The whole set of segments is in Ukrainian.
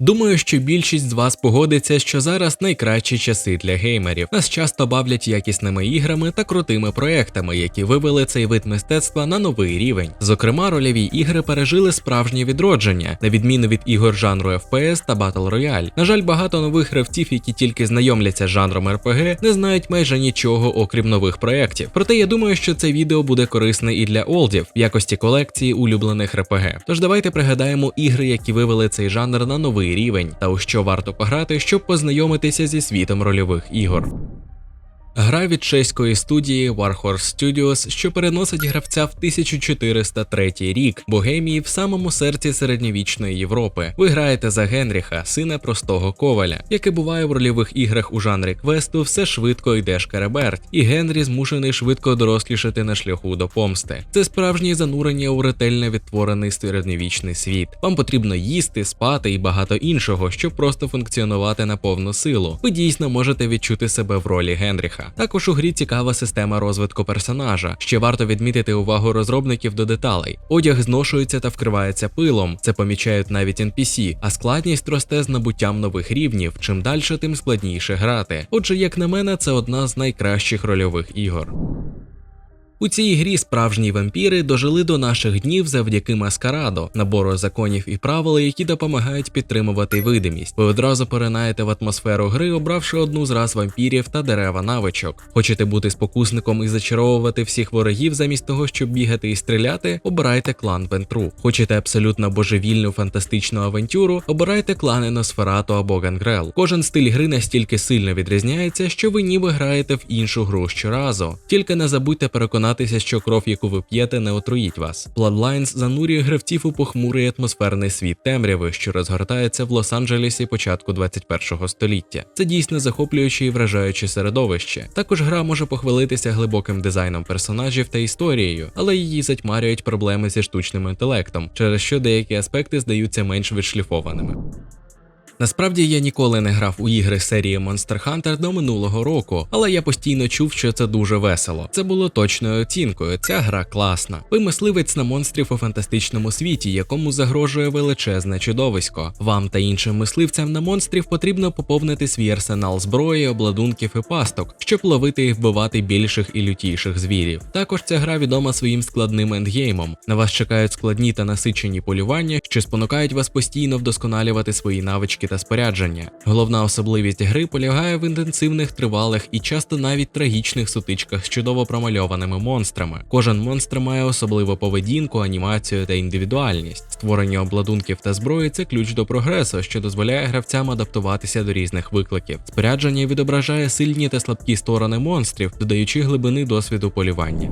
Думаю, що більшість з вас погодиться, що зараз найкращі часи для геймерів. Нас часто бавлять якісними іграми та крутими проектами, які вивели цей вид мистецтва на новий рівень. Зокрема, рольові ігри пережили справжнє відродження, на відміну від ігор жанру FPS та Battle Royale. На жаль, багато нових гравців, які тільки знайомляться з жанром RPG, не знають майже нічого окрім нових проєктів. Проте я думаю, що це відео буде корисне і для олдів в якості колекції улюблених RPG. Тож давайте пригадаємо ігри, які вивели цей жанр на новий рівень, та у що варто пограти, щоб познайомитися зі світом рольових ігор. Гра від чеської студії Warhorse Studios, що переносить гравця в 1403 рік, Богемії в самому серці середньовічної Європи. Ви граєте за Генріха, сина простого коваля. Як і буває в рольових іграх у жанрі квесту, все швидко йде шкереберть, і Генрі змушений швидко дорослішати на шляху до помсти. Це справжнє занурення у ретельно відтворений середньовічний світ. Вам потрібно їсти, спати і багато іншого, щоб просто функціонувати на повну силу. Ви дійсно можете відчути себе в ролі Генріха. Також у грі цікава система розвитку персонажа. Ще варто відмітити увагу розробників до деталей. Одяг зношується та вкривається пилом. Це помічають навіть NPC, а складність росте з набуттям нових рівнів. Чим далі, тим складніше грати. Отже, як на мене, це одна з найкращих рольових ігор. У цій грі справжні вампіри дожили до наших днів завдяки маскарадо, набору законів і правил, які допомагають підтримувати видимість. Ви одразу поринаєте в атмосферу гри, обравши одну з раз вампірів та дерева навичок. Хочете бути спокусником і зачаровувати всіх ворогів замість того, щоб бігати і стріляти, обирайте клан Вентру. Хочете абсолютно божевільну фантастичну авантюру, обирайте клани Носферату або Гангрел. Кожен стиль гри настільки сильно відрізняється, що ви ніби граєте в іншу гру щоразу. Тільки не забудьте переконатися, що кров, яку ви п'єте, не отруїть вас. Bloodlines занурює гравців у похмурий атмосферний світ темряви, що розгортається в Лос-Анджелесі початку 21-го століття. Це дійсно захоплююче і вражаюче середовище. Також гра може похвалитися глибоким дизайном персонажів та історією, але її затьмарюють проблеми зі штучним інтелектом, через що деякі аспекти здаються менш відшліфованими. Насправді я ніколи не грав у ігри серії Monster Hunter до минулого року, але я постійно чув, що це дуже весело. Це було точною оцінкою. Ця гра класна. Ви мисливець на монстрів у фантастичному світі, якому загрожує величезне чудовисько. Вам та іншим мисливцям на монстрів потрібно поповнити свій арсенал зброї, обладунків і пасток, щоб ловити і вбивати більших і лютіших звірів. Також ця гра відома своїм складним ендгеймом. На вас чекають складні та насичені полювання, що спонукають вас постійно вдосконалювати свої навички та спорядження. Головна особливість гри полягає в інтенсивних, тривалих і часто навіть трагічних сутичках з чудово промальованими монстрами. Кожен монстр має особливу поведінку, анімацію та індивідуальність. Створення обладунків та зброї це ключ до прогресу, що дозволяє гравцям адаптуватися до різних викликів. Спорядження відображає сильні та слабкі сторони монстрів, додаючи глибини досвіду полювання.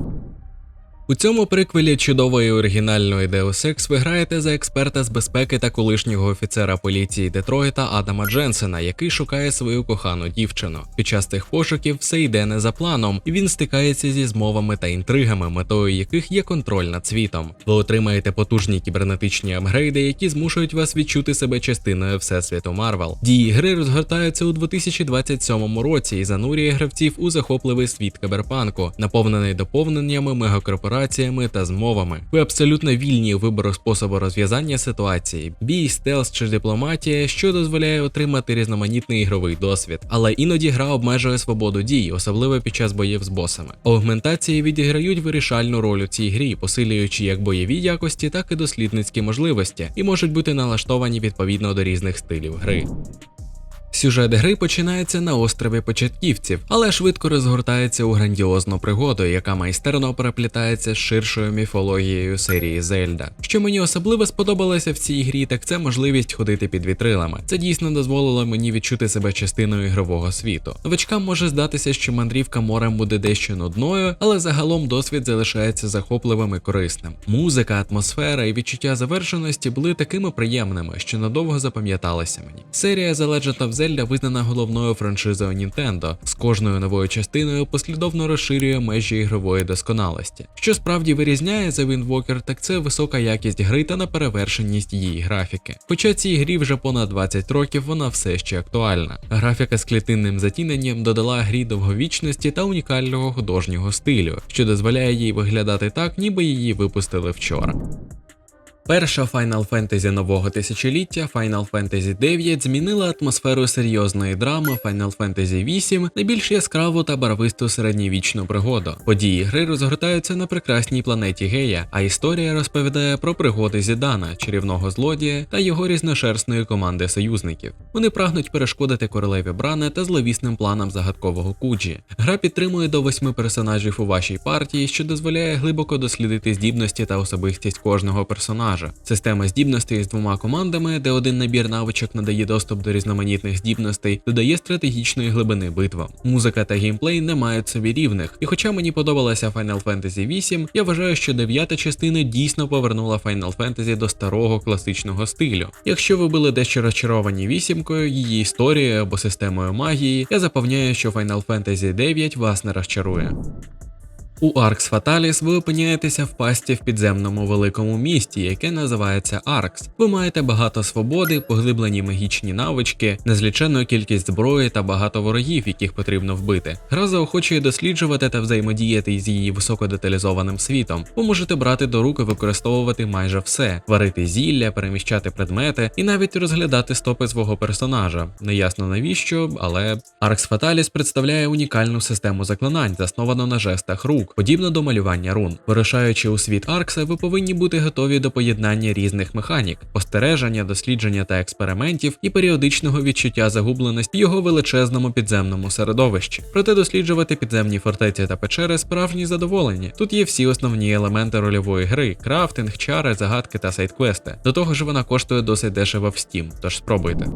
У цьому приквелі чудової оригінальної Deus Ex ви граєте за експерта з безпеки та колишнього офіцера поліції Детройта Адама Дженсена, який шукає свою кохану дівчину. Під час цих пошуків все йде не за планом, і він стикається зі змовами та інтригами, метою яких є контроль над світом. Ви отримаєте потужні кібернетичні апгрейди, які змушують вас відчути себе частиною всесвіту Марвел. Дії гри розгортаються у 2027 році і занурює гравців у захопливий світ кіберпанку, наповнений доповненнями мегакорпорацій корпораціями та змовами. Ви абсолютно вільні у вибору способу розв'язання ситуації, бій, стелс чи дипломатія, що дозволяє отримати різноманітний ігровий досвід. Але іноді гра обмежує свободу дій, особливо під час боїв з босами. Аугментації відіграють вирішальну роль у цій грі, посилюючи як бойові якості, так і дослідницькі можливості, і можуть бути налаштовані відповідно до різних стилів гри. Сюжет гри починається на острові початківців, але швидко розгортається у грандіозну пригоду, яка майстерно переплітається з ширшою міфологією серії Зельда. Що мені особливо сподобалося в цій грі, так це можливість ходити під вітрилами. Це дійсно дозволило мені відчути себе частиною ігрового світу. Новачкам може здатися, що мандрівка морем буде дещо нудною, але загалом досвід залишається захопливим і корисним. Музика, атмосфера і відчуття завершеності були такими приємними, що надовго запам'яталися мені. Серія The Legend Zelda визнана головною франшизою Nintendo, з кожною новою частиною послідовно розширює межі ігрової досконалості. Що справді вирізняє The Wind Walker, так це висока якість гри та неперевершеність її графіки. Хоча цій грі вже понад 20 років вона все ще актуальна. Графіка з клітинним затіненням додала грі довговічності та унікального художнього стилю, що дозволяє їй виглядати так, ніби її випустили вчора. Перша Final Fantasy нового тисячоліття Final Fantasy 9 змінила атмосферу серйозної драми Final Fantasy 8 на більш яскраву та барвисту середньовічну пригоду. Події гри розгортаються на прекрасній планеті Гея, а історія розповідає про пригоди Зідана, чарівного злодія та його різношерстної команди союзників. Вони прагнуть перешкодити королеві Бране та зловісним планам загадкового Куджі. Гра підтримує до восьми персонажів у вашій партії, що дозволяє глибоко дослідити здібності та особистість кожного персонажа. Система здібностей з двома командами, де один набір навичок надає доступ до різноманітних здібностей, додає стратегічної глибини битвам. Музика та геймплей не мають собі рівних, і хоча мені подобалася Final Fantasy VIII, я вважаю, що дев'ята частина дійсно повернула Final Fantasy до старого класичного стилю. Якщо ви були дещо розчаровані вісімкою, її історією або системою магії, я запевняю, що Final Fantasy 9 вас не розчарує. У Аркс Фаталіс ви опиняєтеся в пасті в підземному великому місті, яке називається Аркс. Ви маєте багато свободи, поглиблені магічні навички, незліченну кількість зброї та багато ворогів, яких потрібно вбити. Гра заохочує досліджувати та взаємодіяти з її високодеталізованим світом. Ви можете брати до рук використовувати майже все: варити зілля, переміщати предмети і навіть розглядати стопи свого персонажа. Неясно навіщо, але Аркс Фаталіс представляє унікальну систему заклинань, засновану на жестах рук подібно до малювання рун. Вирушаючи у світ Аркса, ви повинні бути готові до поєднання різних механік, спостереження, дослідження та експериментів і періодичного відчуття загубленості в його величезному підземному середовищі. Проте досліджувати підземні фортеці та печери справжні задоволення. Тут є всі основні елементи рольової гри: крафтинг, чари, загадки та сайдквести. До того ж, вона коштує досить дешево в Steam, тож спробуйте.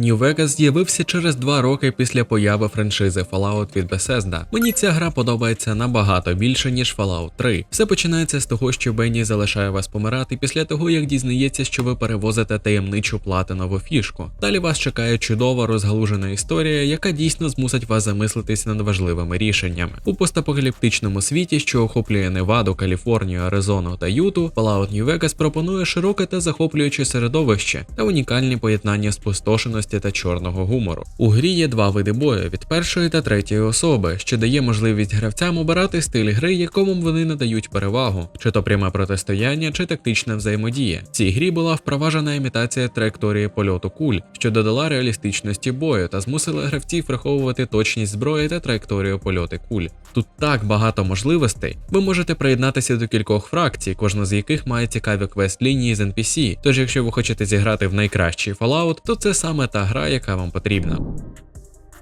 New Vegas з'явився через два роки після появи франшизи Fallout від Bethesda. Мені ця гра подобається набагато більше, ніж Fallout 3. Все починається з того, що Бенні залишає вас помирати після того, як дізнається, що ви перевозите таємничу платинову фішку. Далі вас чекає чудова розгалужена історія, яка дійсно змусить вас замислитись над важливими рішеннями. У постапокаліптичному світі, що охоплює Неваду, Каліфорнію, Аризону та Юту, Fallout New Vegas пропонує широке та захоплююче середовище та унікальні поєднання спустошеності та чорного гумору. У грі є два види бою від першої та третьої особи, що дає можливість гравцям обирати стиль гри, якому вони надають перевагу, чи то пряме протистояння, чи тактична взаємодія. В цій грі була впроваджена імітація траєкторії польоту куль, що додала реалістичності бою та змусила гравців враховувати точність зброї та траєкторію польоти куль. Тут так багато можливостей. Ви можете приєднатися до кількох фракцій, кожна з яких має цікаві квест-лінії з NPC. Тож, якщо ви хочете зіграти в найкращий Fallout, то це саме та гра, яка вам потрібна.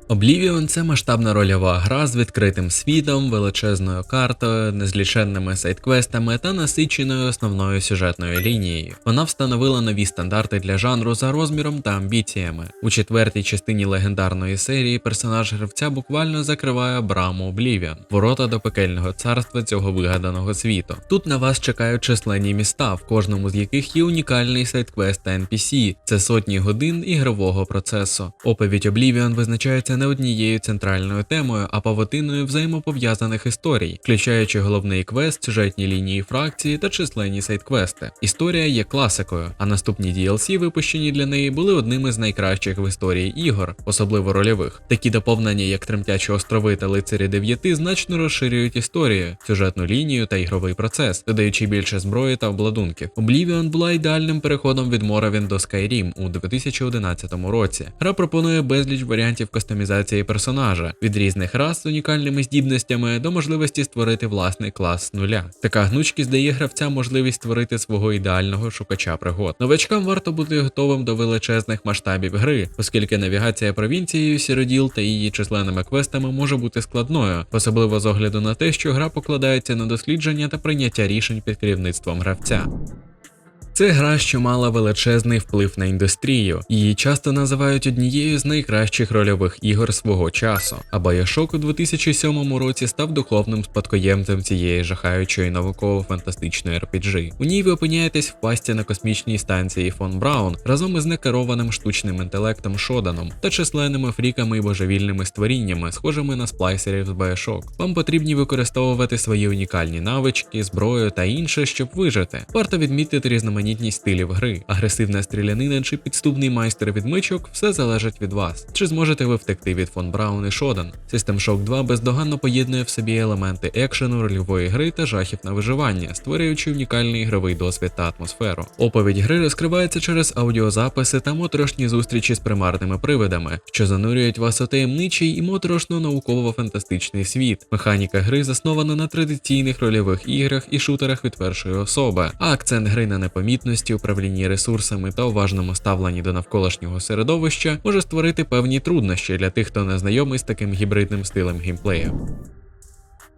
Oblivion – це масштабна рольова гра з відкритим світом, величезною картою, незліченними сайдквестами та насиченою основною сюжетною лінією. Вона встановила нові стандарти для жанру за розміром та амбіціями. У четвертій частині легендарної серії персонаж гравця буквально закриває браму Oblivion – ворота до пекельного царства цього вигаданого світу. Тут на вас чекають численні міста, в кожному з яких є унікальний сайдквест та NPC. Це сотні годин ігрового процесу. Оповідь Oblivion визначається не однією центральною темою, а павутиною взаємопов'язаних історій, включаючи головний квест, сюжетні лінії фракції та численні сайдквести. Історія є класикою, а наступні DLC, випущені для неї, були одними з найкращих в історії ігор, особливо рольових. Такі доповнення, як Тремтячі острови та лицарі 9, значно розширюють історію, сюжетну лінію та ігровий процес, додаючи більше зброї та обладунків. Oblivion була ідеальним переходом від Morrowind до Skyrim у 2011 році. Гра пропонує безліч варіантів кастомізації кастомізації персонажа від різних рас з унікальними здібностями до можливості створити власний клас з нуля. Така гнучкість дає гравцям можливість створити свого ідеального шукача пригод. Новачкам варто бути готовим до величезних масштабів гри, оскільки навігація провінцією Сіроділ та її численними квестами може бути складною, особливо з огляду на те, що гра покладається на дослідження та прийняття рішень під керівництвом гравця. Це гра, що мала величезний вплив на індустрію. Її часто називають однією з найкращих рольових ігор свого часу. А Bioshock у 2007 році став духовним спадкоємцем цієї жахаючої науково-фантастичної RPG. У ній ви опиняєтесь в пасті на космічній станції фон Браун разом із некерованим штучним інтелектом Шоданом та численними фріками і божевільними створіннями, схожими на сплайсерів з Bioshock. Вам потрібні використовувати свої унікальні навички, зброю та інше, щоб вижити. Варто відмітити різноманітні різноманітність стилів гри, агресивна стрілянина чи підступний майстер відмичок все залежить від вас. Чи зможете ви втекти від фон Браун і Шоден? System Shock 2 бездоганно поєднує в собі елементи екшену, рольової гри та жахів на виживання, створюючи унікальний ігровий досвід та атмосферу. Оповідь гри розкривається через аудіозаписи та моторошні зустрічі з примарними привидами, що занурюють вас у таємничий і моторошно науково-фантастичний світ. Механіка гри заснована на традиційних рольових іграх і шутерах від першої особи, а акцент гри на непомітності, управлінні ресурсами та уважному ставленні до навколишнього середовища може створити певні труднощі для тих, хто не знайомий з таким гібридним стилем геймплею.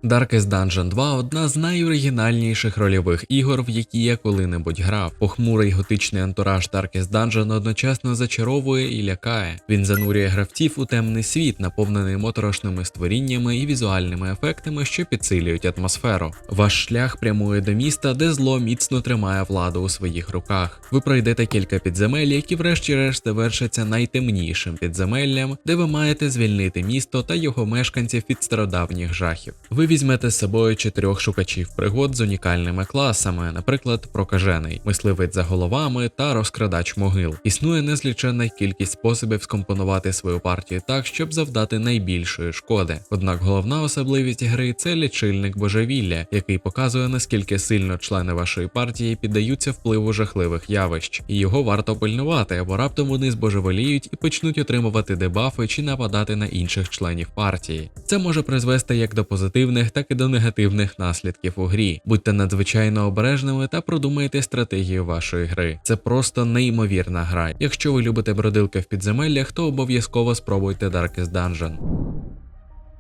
Darkest Dungeon 2 одна з найоригінальніших рольових ігор, в які я коли-небудь грав. Похмурий готичний антураж Darkest Dungeon одночасно зачаровує і лякає. Він занурює гравців у темний світ, наповнений моторошними створіннями і візуальними ефектами, що підсилюють атмосферу. Ваш шлях прямує до міста, де зло міцно тримає владу у своїх руках. Ви пройдете кілька підземель, які врешті-решт завершаться найтемнішим підземеллям, де ви маєте звільнити місто та його мешканців від стародавніх жахів. Ви візьмете з собою чотирьох шукачів пригод з унікальними класами, наприклад, прокажений, мисливець за головами та розкрадач могил. Існує незліченна кількість способів скомпонувати свою партію так, щоб завдати найбільшої шкоди. Однак головна особливість гри це лічильник божевілля, який показує наскільки сильно члени вашої партії піддаються впливу жахливих явищ, і його варто пильнувати, або раптом вони збожеволіють і почнуть отримувати дебафи чи нападати на інших членів партії. Це може призвести як до позитивних, так і до негативних наслідків у грі. Будьте надзвичайно обережними та продумайте стратегію вашої гри. Це просто неймовірна гра. Якщо ви любите бродилки в підземеллях, то обов'язково спробуйте Darkest Dungeon.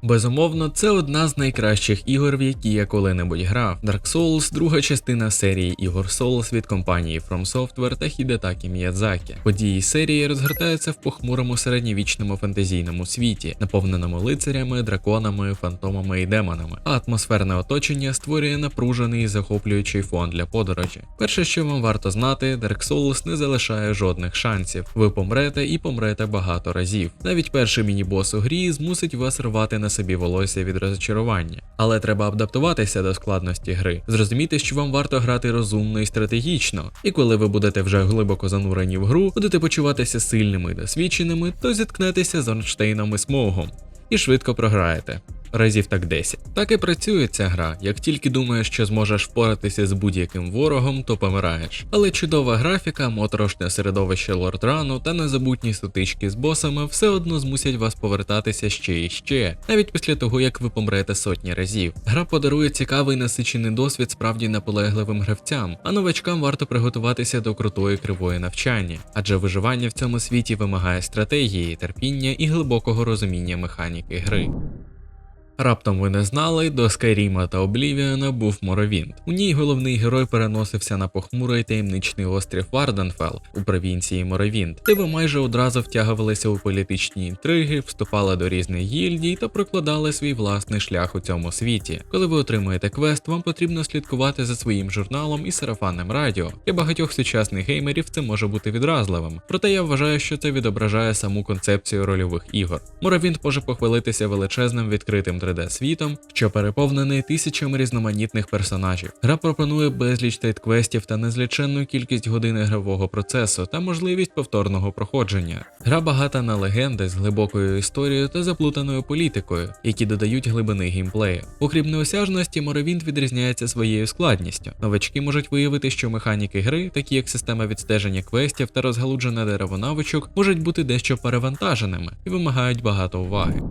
Безумовно, це одна з найкращих ігор, в які я коли-небудь грав. Dark Souls – друга частина серії ігор Souls від компанії From Software та Хідетакі Міядзакі. Події серії розгортаються в похмурому середньовічному фентезійному світі, наповненому лицарями, драконами, фантомами і демонами. А атмосферне оточення створює напружений і захоплюючий фон для подорожі. Перше, що вам варто знати, Dark Souls не залишає жодних шансів. Ви помрете і помрете багато разів. Навіть перший міні-бос у грі змусить вас рвати на собі волосся від розчарування. Але треба адаптуватися до складності гри, зрозуміти, що вам варто грати розумно і стратегічно. І коли ви будете вже глибоко занурені в гру, будете почуватися сильними і досвідченими, то зіткнетеся з Орнштейном і Смогом. І швидко програєте. Разів так 10. Так і працює ця гра. Як тільки думаєш, що зможеш впоратися з будь-яким ворогом, то помираєш. Але чудова графіка, моторошне середовище лордрану та незабутні сутички з босами все одно змусять вас повертатися ще і ще, навіть після того, як ви помрете сотні разів. Гра подарує цікавий насичений досвід справді наполегливим гравцям, а новачкам варто приготуватися до крутої кривої навчання, адже виживання в цьому світі вимагає стратегії, терпіння і глибокого розуміння механіки гри. Раптом ви не знали, до Скайріма та Облівіана був Моровінт. У ній головний герой переносився на похмурий таємничний острів Варденфел у провінції Моровінт, де ви майже одразу втягувалися у політичні інтриги, вступали до різних гільдій та прокладали свій власний шлях у цьому світі. Коли ви отримуєте квест, вам потрібно слідкувати за своїм журналом і сарафанним радіо. Для багатьох сучасних геймерів це може бути відразливим, проте я вважаю, що це відображає саму концепцію рольових ігор. Моровінт може похвалитися величезним відкритим 3D світом, що переповнений тисячами різноманітних персонажів. Гра пропонує безліч тейт-квестів та незліченну кількість годин ігрового процесу та можливість повторного проходження. Гра багата на легенди з глибокою історією та заплутаною політикою, які додають глибини геймплею. Окрім неосяжності, Моровінт відрізняється своєю складністю. Новачки можуть виявити, що механіки гри, такі як система відстеження квестів та розгалуджене дерево навичок, можуть бути дещо перевантаженими і вимагають багато уваги.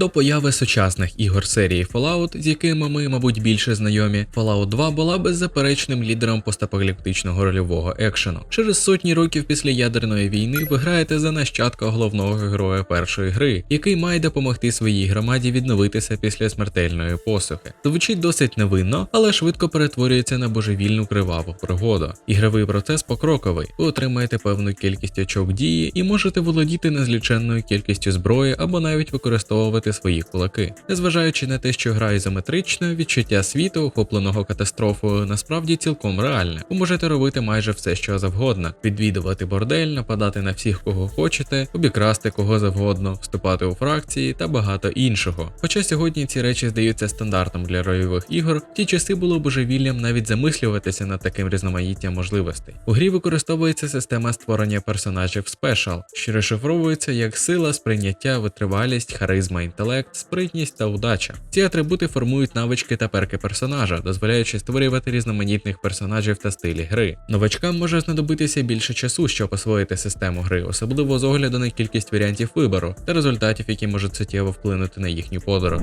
До появи сучасних ігор серії Fallout, з якими ми, мабуть, більше знайомі, Fallout 2 була беззаперечним лідером постапокаліптичного рольового екшену. Через сотні років після ядерної війни ви граєте за нащадка головного героя першої гри, який має допомогти своїй громаді відновитися після смертельної посухи. Звучить досить невинно, але швидко перетворюється на божевільну криваву пригоду. Ігровий процес покроковий. Ви отримаєте певну кількість очок дії і можете володіти незліченною кількістю зброї або навіть використовувати розмінувати свої кулаки. Незважаючи на те, що гра ізометрична, відчуття світу, охопленого катастрофою, насправді цілком реальне. Ви можете робити майже все, що завгодно: відвідувати бордель, нападати на всіх, кого хочете, обікрасти кого завгодно, вступати у фракції та багато іншого. Хоча сьогодні ці речі здаються стандартом для рольових ігор, в ті часи було божевіллям навіть замислюватися над таким різноманіттям можливостей. У грі використовується система створення персонажів Special, що розшифровується як сила, сприйняття, витривалість, харизма, інтелект, спритність та удача. Ці атрибути формують навички та перки персонажа, дозволяючи створювати різноманітних персонажів та стилі гри. Новачкам може знадобитися більше часу, щоб освоїти систему гри, особливо з огляду на кількість варіантів вибору та результатів, які можуть суттєво вплинути на їхню подорож.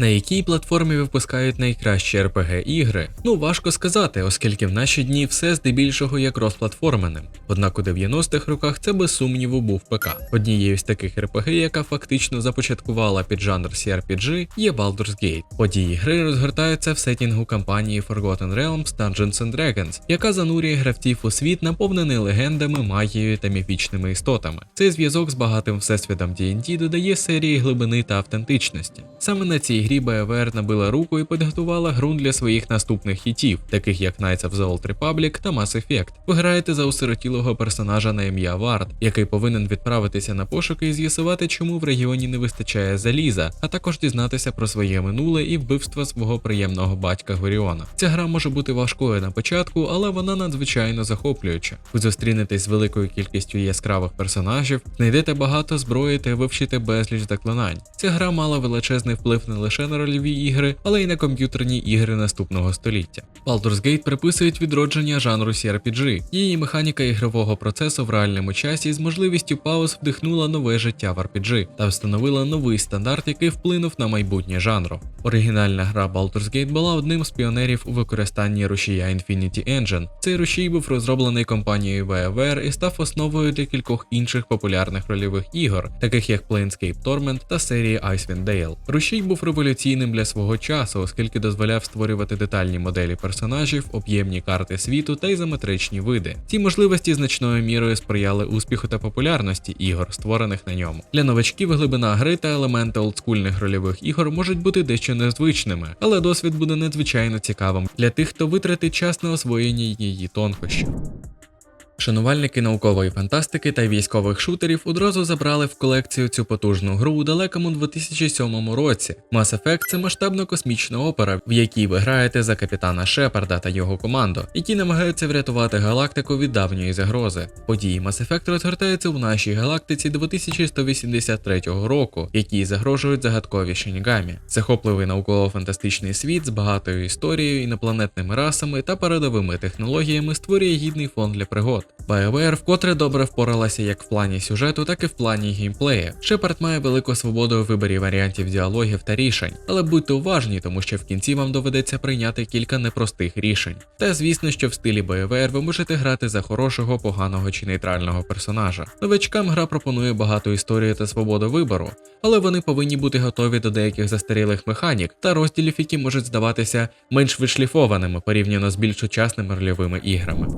На якій платформі випускають найкращі RPG ігри? Ну важко сказати, оскільки в наші дні все здебільшого є кросплатформеним. Однак у 90-х роках це без сумніву був ПК. Однією з таких RPG, яка фактично започаткувала піджанр CRPG, є Baldur's Gate. Події гри розгортаються в сетінгу кампанії Forgotten Realms Dungeons and Dragons, яка занурює гравців у світ, наповнений легендами, магією та міфічними істотами. Цей зв'язок з багатим всесвітом D&D додає серії глибини та автентичності. Саме на цій грі BioWare набила руку і підготувала ґрунт для своїх наступних хітів, таких як Knights of the Old Republic та Mass Effect. Ви граєте за осиротілого персонажа на ім'я Вард, який повинен відправитися на пошуки і з'ясувати, чому в регіоні не вистачає заліза, а також дізнатися про своє минуле і вбивство свого приємного батька Горіона. Ця гра може бути важкою на початку, але вона надзвичайно захоплююча. Ви зустрінетесь з великою кількістю яскравих персонажів, знайдете багато зброї та вивчите безліч заклинань. Ця гра мала величезний вплив не лише на рольові ігри, але й на комп'ютерні ігри наступного століття. Baldur's Gate приписують відродження жанру CRPG. Її механіка ігрового процесу в реальному часі з можливістю пауз вдихнула нове життя в RPG та встановила новий стандарт, який вплинув на майбутнє жанру. Оригінальна гра Baldur's Gate була одним з піонерів у використанні рушія Infinity Engine. Цей рушій був розроблений компанією BioWare і став основою для кількох інших популярних рольових ігор, таких як Planescape Torment та серії Icewind Dale. Рушій був революційним для свого часу, оскільки дозволяв створювати детальні моделі персонажів, об'ємні карти світу та ізометричні види. Ці можливості значною мірою сприяли успіху та популярності ігор, створених на ньому. Для новачків глибина гри та елементи олдскульних рольових ігор можуть бути дещо незвичними, але досвід буде надзвичайно цікавим для тих, хто витратить час на освоєння її тонкощів. Шанувальники наукової фантастики та військових шутерів одразу забрали в колекцію цю потужну гру у далекому 2007 році. Mass Effect – це масштабна космічна опера, в якій ви граєте за капітана Шепарда та його команду, які намагаються врятувати галактику від давньої загрози. Події Mass Effect розгортаються у нашій галактиці 2183 року, якій загрожують загадкові Шінігамі. Захопливий науково-фантастичний світ з багатою історією, інопланетними расами та передовими технологіями створює гідний фон для пригод. BioWare вкотре добре впоралася як в плані сюжету, так і в плані геймплею. Шепард має велику свободу у виборі варіантів діалогів та рішень, але будьте уважні, тому що в кінці вам доведеться прийняти кілька непростих рішень. Та звісно, що в стилі BioWare ви можете грати за хорошого, поганого чи нейтрального персонажа. Новачкам гра пропонує багато історії та свободу вибору, але вони повинні бути готові до деяких застарілих механік та розділів, які можуть здаватися менш вишліфованими порівняно з більш сучасними рольовими іграми.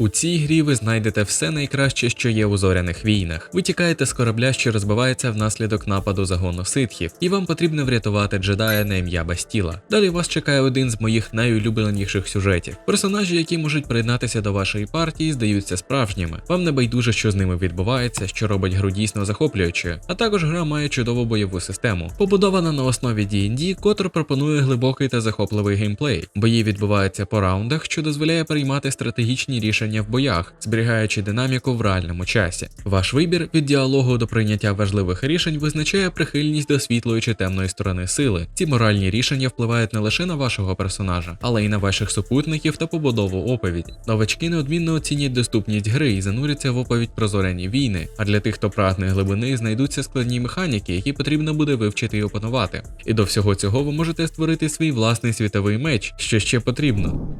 У цій грі ви знайдете все найкраще, що є у зоряних війнах. Ви тікаєте з корабля, що розбивається внаслідок нападу загону ситхів, і вам потрібно врятувати джедая на ім'я Бастіла. Далі вас чекає один з моїх найулюбленіших сюжетів. Персонажі, які можуть приєднатися до вашої партії, здаються справжніми. Вам не байдуже, що з ними відбувається, що робить гру дійсно захоплюючою. А також гра має чудову бойову систему, побудована на основі D&D, котра пропонує глибокий та захопливий геймплей. Бої відбуваються по раундах, що дозволяє приймати стратегічні рішення в боях, зберігаючи динаміку в реальному часі. Ваш вибір від діалогу до прийняття важливих рішень визначає прихильність до світлої чи темної сторони сили. Ці моральні рішення впливають не лише на вашого персонажа, але й на ваших супутників та побудову оповіді. Новачки неодмінно оцінять доступність гри і зануряться в оповідь про зоряні війни. А для тих, хто прагне глибини, знайдуться складні механіки, які потрібно буде вивчити і опанувати. І до всього цього ви можете створити свій власний світовий меч, що ще потрібно.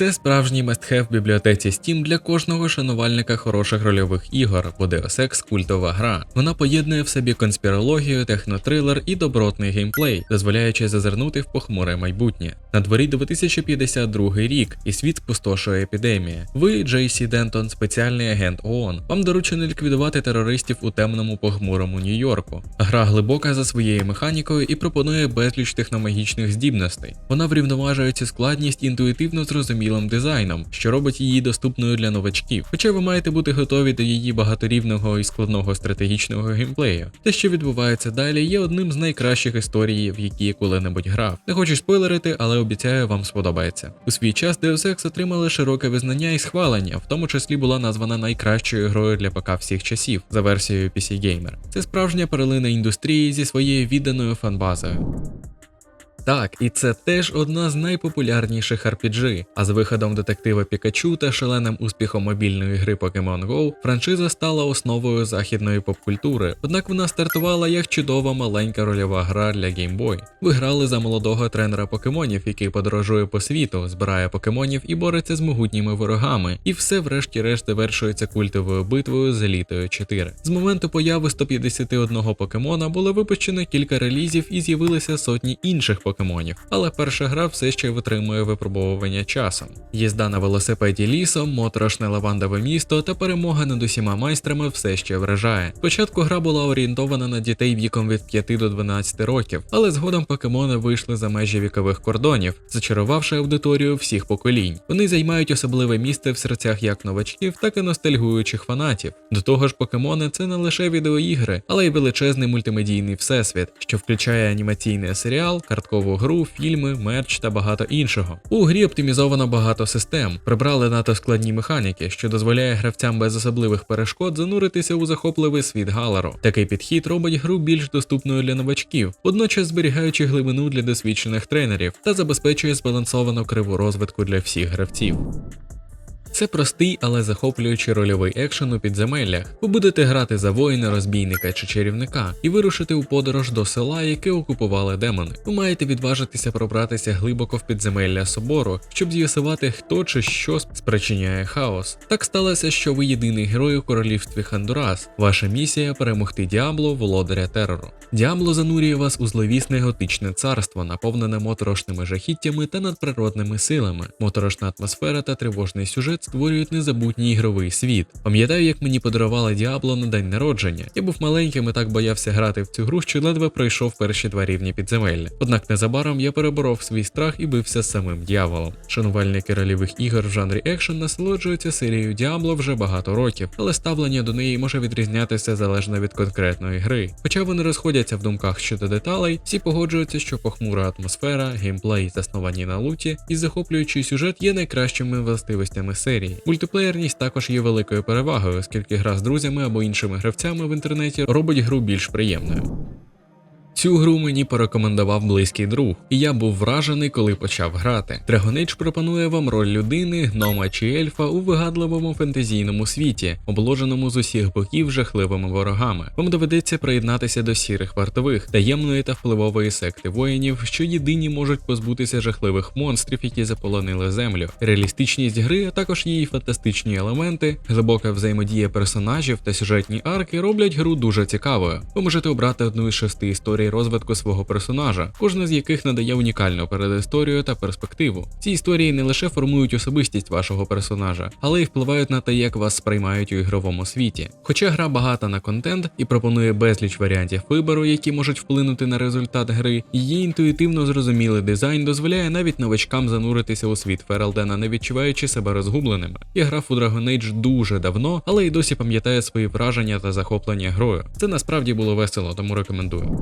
Це справжній мастхев в бібліотеці Steam для кожного шанувальника хороших рольових ігор, бо Deus культова гра. Вона поєднує в собі конспірологію, технотрилер і добротний геймплей, дозволяючи зазирнути в похмуре майбутнє. На дворі 2052 рік, і світ спустошує епідемія. Ви, Джейсі Дентон, спеціальний агент ООН. Вам доручено ліквідувати терористів у темному похмурому Нью-Йорку. Гра глибока за своєю механікою і пропонує безліч техномагічних здібностей. Вона врівноважує цю складність інтуїтивно зрозумілим дизайном, що робить її доступною для новачків. Хоча ви маєте бути готові до її багаторівного і складного стратегічного геймплею. Те, що відбувається далі, є одним з найкращих історій, в які я коли-небудь грав. Не хочу спойлерити, але обіцяю, вам сподобається. У свій час Deus Ex отримали широке визнання і схвалення, в тому числі була названа найкращою грою для ПК всіх часів за версією PC Gamer. Це справжня перлина індустрії зі своєю відданою фанбазою. Так, і це теж одна з найпопулярніших RPG, а з виходом детектива Пікачу та шаленим успіхом мобільної гри Pokemon Go франшиза стала основою західної попкультури, однак вона стартувала як чудова маленька рольова гра для Game Boy. Ви грали за молодого тренера покемонів, який подорожує по світу, збирає покемонів і бореться з могутніми ворогами, і все врешті-решт завершується культовою битвою з елітою 4. З моменту появи 151 покемона було випущено кілька релізів і з'явилися сотні інших покемонів, але перша гра все ще витримує випробовування часом. Їзда на велосипеді лісом, моторошне лавандове місто та перемога над усіма майстрами все ще вражає. Спочатку гра була орієнтована на дітей віком від 5 до 12 років, але згодом покемони вийшли за межі вікових кордонів, зачарувавши аудиторію всіх поколінь. Вони займають особливе місце в серцях як новачків, так і ностальгуючих фанатів. До того ж, покемони це не лише відеоігри, але й величезний мультимедійний всесвіт, що включає анімаційний серіал, карткову гру, фільми, мерч та багато іншого. У грі оптимізовано багато систем, прибрали надто складні механіки, що дозволяє гравцям без особливих перешкод зануритися у захопливий світ Галару. Такий підхід робить гру більш доступною для новачків, водночас зберігаючи глибину для досвідчених тренерів та забезпечує збалансовану криву розвитку для всіх гравців. Це простий, але захоплюючий рольовий екшен у підземеллях. Ви будете грати за воїна, розбійника чи чарівника і вирушити у подорож до села, яке окупували демони. Ви маєте відважитися пробратися глибоко в підземелля собору, щоб з'ясувати, хто чи що спричиняє хаос. Так сталося, що ви єдиний герой у королівстві Хандурас. Ваша місія перемогти Діабло, володаря терору. Діабло занурює вас у зловісне готичне царство, наповнене моторошними жахіттями та надприродними силами. Моторошна атмосфера та тривожний сюжет створюють незабутній ігровий світ. Пам'ятаю, як мені подарували Діабло на день народження. Я був маленьким і так боявся грати в цю гру, що ледве пройшов перші два рівні підземелля. Однак незабаром я переборов свій страх і бився з самим дьяволом. Шанувальники рольових ігор в жанрі екшен насолоджуються серією Діабло вже багато років, але ставлення до неї може відрізнятися залежно від конкретної гри. Хоча вони розходяться в думках щодо деталей, всі погоджуються, що похмура атмосфера, геймплей, засновані на луті і захоплюючий сюжет є найкращими властивостями серії. Мультиплеєрність також є великою перевагою, оскільки гра з друзями або іншими гравцями в інтернеті робить гру більш приємною. Цю гру мені порекомендував близький друг, і я був вражений, коли почав грати. Dragon пропонує вам роль людини, гнома чи ельфа у вигадливому фентезійному світі, обложеному з усіх боків жахливими ворогами. Вам доведеться приєднатися до сірих вартових, таємної та впливової секти воїнів, що єдині можуть позбутися жахливих монстрів, які заполонили землю. Реалістичність гри, а також її фантастичні елементи, глибока взаємодія персонажів та сюжетні арки роблять гру дуже цікавою. Ви можете обрати одну із шести історій розвитку свого персонажа, кожна з яких надає унікальну передісторію та перспективу. Ці історії не лише формують особистість вашого персонажа, але й впливають на те, як вас сприймають у ігровому світі. Хоча гра багата на контент і пропонує безліч варіантів вибору, які можуть вплинути на результат гри, її інтуїтивно зрозумілий дизайн дозволяє навіть новачкам зануритися у світ Фералдена, не відчуваючи себе розгубленими. Я грав у Dragon Age дуже давно, але й досі пам'ятаю свої враження та захоплення грою. Це насправді було весело, тому рекомендую.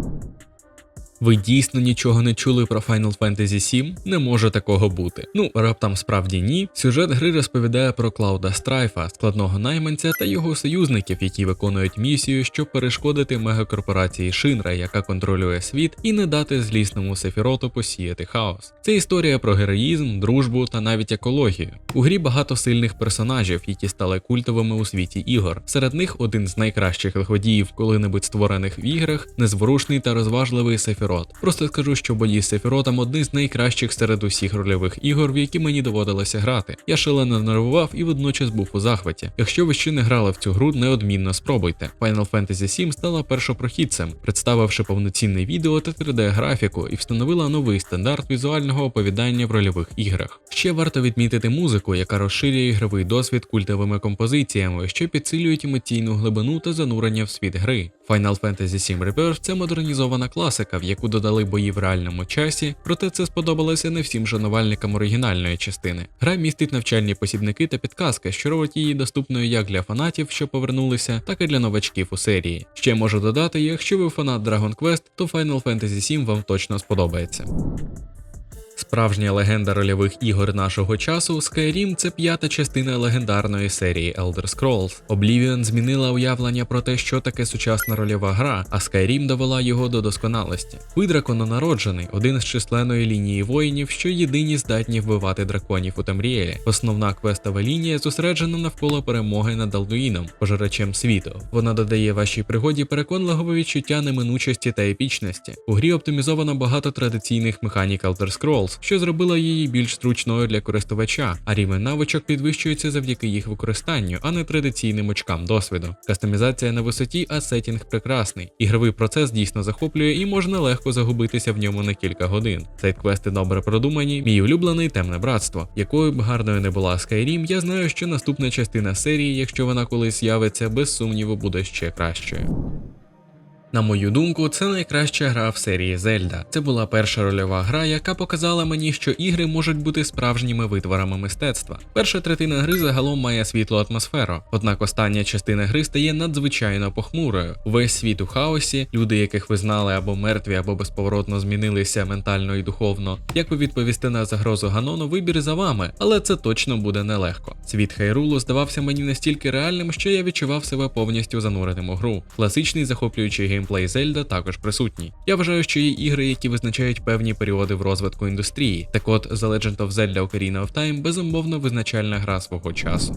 Ви дійсно нічого не чули про Final Fantasy VII? Не може такого бути. Ну, раптом справді ні. Сюжет гри розповідає про Клауда Страйфа, складного найманця та його союзників, які виконують місію, щоб перешкодити мегакорпорації Шинра, яка контролює світ, і не дати злісному Сефіроту посіяти хаос. Це історія про героїзм, дружбу та навіть екологію. У грі багато сильних персонажів, які стали культовими у світі ігор. Серед них один з найкращих лиходіїв, коли-небудь створених в іграх, незворушний та розважливий Сефірот Сефірот. Просто скажу, що бої з Сефіротом одні з найкращих серед усіх рольових ігор, в які мені доводилося грати. Я шалено нервував і водночас був у захваті. Якщо ви ще не грали в цю гру, неодмінно спробуйте. Final Fantasy VII стала першопрохідцем, представивши повноцінне відео та 3D-графіку і встановила новий стандарт візуального оповідання в рольових іграх. Ще варто відмітити музику, яка розширює ігровий досвід культовими композиціями, що підсилюють емоційну глибину та занурення в світ гри. Final Fantasy VII Rebirth – це модернізована класика, в яку додали бої в реальному часі, проте це сподобалося не всім шанувальникам оригінальної частини. Гра містить навчальні посібники та підказки, що робить її доступною як для фанатів, що повернулися, так і для новачків у серії. Ще можу додати, якщо ви фанат Dragon Quest, то Final Fantasy VII вам точно сподобається. Справжня легенда рольових ігор нашого часу Skyrim – це п'ята частина легендарної серії Elder Scrolls. Oblivion змінила уявлення про те, що таке сучасна рольова гра, а Skyrim довела його до досконалості. Ви дракононароджений, один з численної лінії воїнів, що єдині здатні вбивати драконів у Тамріелі. Основна квестова лінія зосереджена навколо перемоги над Алдуїном, пожирачем світу. Вона додає вашій пригоді переконливого відчуття неминучості та епічності. У грі оптимізовано багато традиційних механік Elder Scrolls, що зробило її більш зручною для користувача, а рівень навичок підвищується завдяки їх використанню, а не традиційним очкам досвіду. Кастомізація на висоті, а сетінг прекрасний. Ігровий процес дійсно захоплює і можна легко загубитися в ньому на кілька годин. Сайт-квести добре продумані, мій улюблений темне братство. Якою б гарною не була Skyrim, я знаю, що наступна частина серії, якщо вона колись з'явиться, без сумніву буде ще кращою. На мою думку, це найкраща гра в серії Зельда. Це була перша рольова гра, яка показала мені, що ігри можуть бути справжніми витворами мистецтва. Перша третина гри загалом має світлу атмосферу, однак остання частина гри стає надзвичайно похмурою. Весь світ у хаосі, люди, яких ви знали або мертві, або безповоротно змінилися ментально і духовно. Як ви відповісти на загрозу Ганону, вибір за вами, але це точно буде нелегко. Світ Хайрулу здавався мені настільки реальним, що я відчував себе повністю зануреним у гру. Класичний захоплюючий геймплей Зельда також присутній. Я вважаю, що є ігри, які визначають певні періоди в розвитку індустрії. Так от The Legend of Zelda Ocarina of Time безумовно визначальна гра свого часу.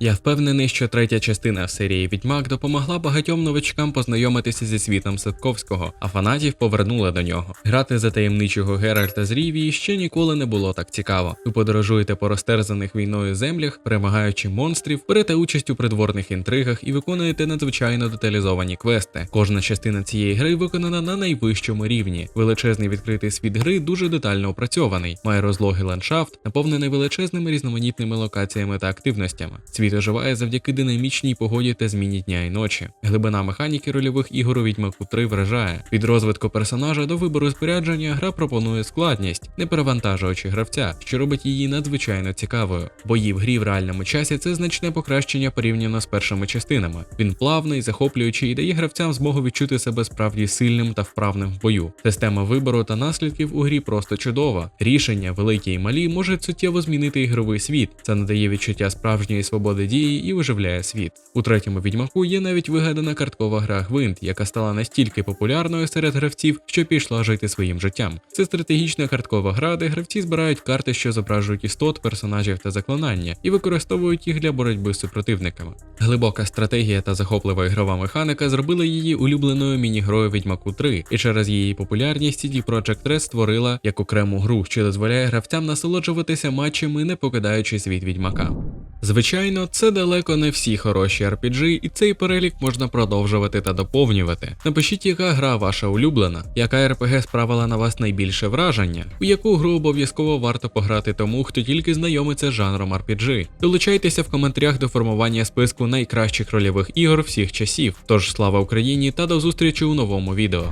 Я впевнений, що третя частина серії Відьмак допомогла багатьом новачкам познайомитися зі світом Садковського, а фанатів повернули до нього. Грати за таємничого Геральта з Рівії ще ніколи не було так цікаво. Ви подорожуєте по розтерзаних війною землях, перемагаючи монстрів, берете участь у придворних інтригах і виконуєте надзвичайно деталізовані квести. Кожна частина цієї гри виконана на найвищому рівні. Величезний відкритий світ гри дуже детально опрацьований, має розлогий ландшафт, наповнений величезними різноманітними локаціями та активностями. Світ оживає завдяки динамічній погоді та зміні дня і ночі. Глибина механіки рольових ігор у Відьмаку 3 вражає. Від розвитку персонажа до вибору спорядження гра пропонує складність, не перевантажуючи гравця, що робить її надзвичайно цікавою. Бої в грі в реальному часі це значне покращення порівняно з першими частинами. Він плавний, захоплюючий і дає гравцям змогу відчути себе справді сильним та вправним в бою. Система вибору та наслідків у грі просто чудова. Рішення, великі і малі, можуть суттєво змінити ігровий світ. Це надає відчуття справжньої свободи дії і оживляє світ. У третьому відьмаку є навіть вигадана карткова гра Гвинт, яка стала настільки популярною серед гравців, що пішла жити своїм життям. Це стратегічна карткова гра, де гравці збирають карти, що зображують істот, персонажів та заклинання, і використовують їх для боротьби з супротивниками. Глибока стратегія та захоплива ігрова механіка зробили її улюбленою міні-грою Відьмаку 3, і через її популярність CD Projekt Red створила як окрему гру, що дозволяє гравцям насолоджуватися матчами, не покидаючи світ відьмака. Звичайно, це далеко не всі хороші RPG, і цей перелік можна продовжувати та доповнювати. Напишіть, яка гра ваша улюблена, яка RPG справила на вас найбільше враження, у яку гру обов'язково варто пограти тому, хто тільки знайомиться з жанром RPG. Долучайтеся в коментарях до формування списку найкращих рольових ігор всіх часів. Тож слава Україні та до зустрічі у новому відео.